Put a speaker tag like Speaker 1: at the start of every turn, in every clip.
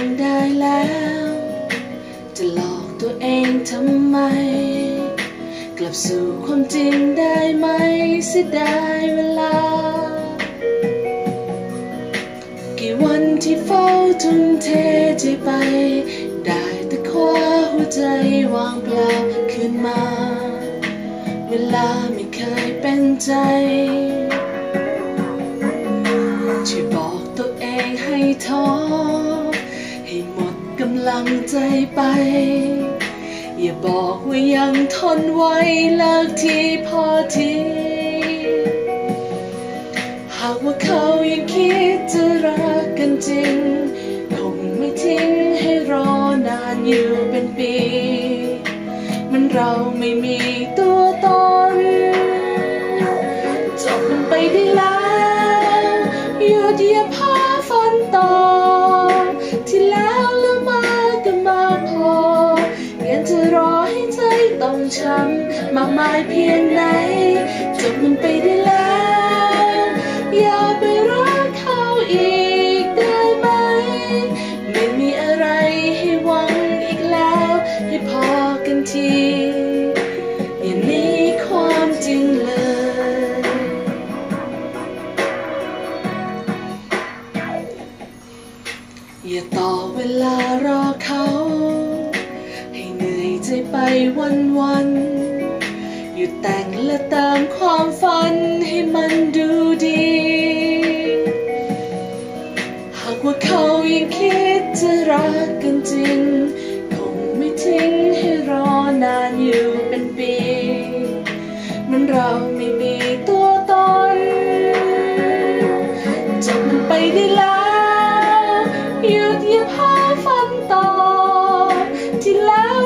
Speaker 1: งได้แล้ว จะหลอกตัวเองทำไม กลับสู่ความจริงได้ไหมเสียดายเวลา กี่วันที่เฝ้าทุ่มเทใจไป ได้แต่คว้าหัวใจวางเปล่าคืนมา เวลาไม่เคยเป็นใจช่วยบอกตัวเองให้ท้อ งใจไป อย่าบอกว่ายังทนไว้เลิกที่พอทีหากว่าเขายังคิดจะรักกันจริง คงไม่ทิ้งให้รอนานอยู่เป็นปี มันเราไม่มีตัว ช้ำมากมายเพียงไหนจบมันไปได้แล้ว อย่าไปรักเขาอีกได้ไหม ไม่มีอะไรให้หวังอีกแล้ว ให้พอกันทีอย่านีความจริงเลยอย่าต่อเวลารอเขา ใจไปวันวันๆหยุดแต่งและเติมความฝันให้มันดูดี หากว่าเขายังคิดจะรักกันจริง คงไม่ทิ้งให้รอนานอยู่เป็นปี มันเราไม่มีตัวตนจบมันไปได้แล้วหยุดหยียบหาฟันต่อที่แล้ว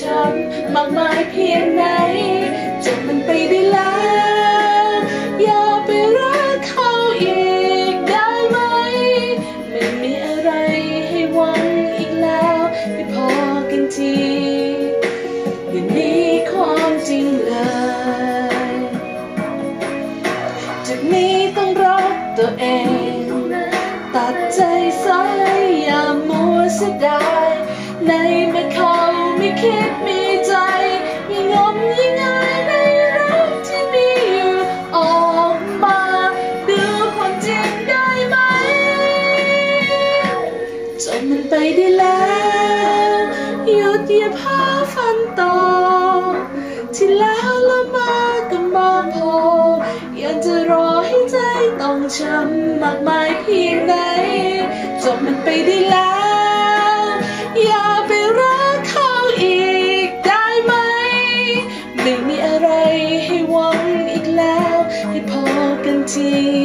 Speaker 1: ช้ำมากมายเพียงไหนจบมันไปได้แล้ว อย่าไปรักเขาอีกได้ไหม ไม่มีอะไรให้หวังอีกแล้วให้พอกันทีอย่าหนีความจริงเลยจากนี้ต้องรักตัวเอง ตัดใจซะอย่ามัวเสียดายในเมื่อเขา คิดมีใจยิ่งงมยิ่งง่ายในรักที่มีอยู่ออกมาดูความจริงได้ไหมจบมันไปได้แล้วหยุดเหยียบหาฟันต่อที่แล้วแล้วมาก็มาพอยังจะรอให้ใจต้องช้ำมากมายเพียงใดจบมันไปได้แล้วอย่า ใ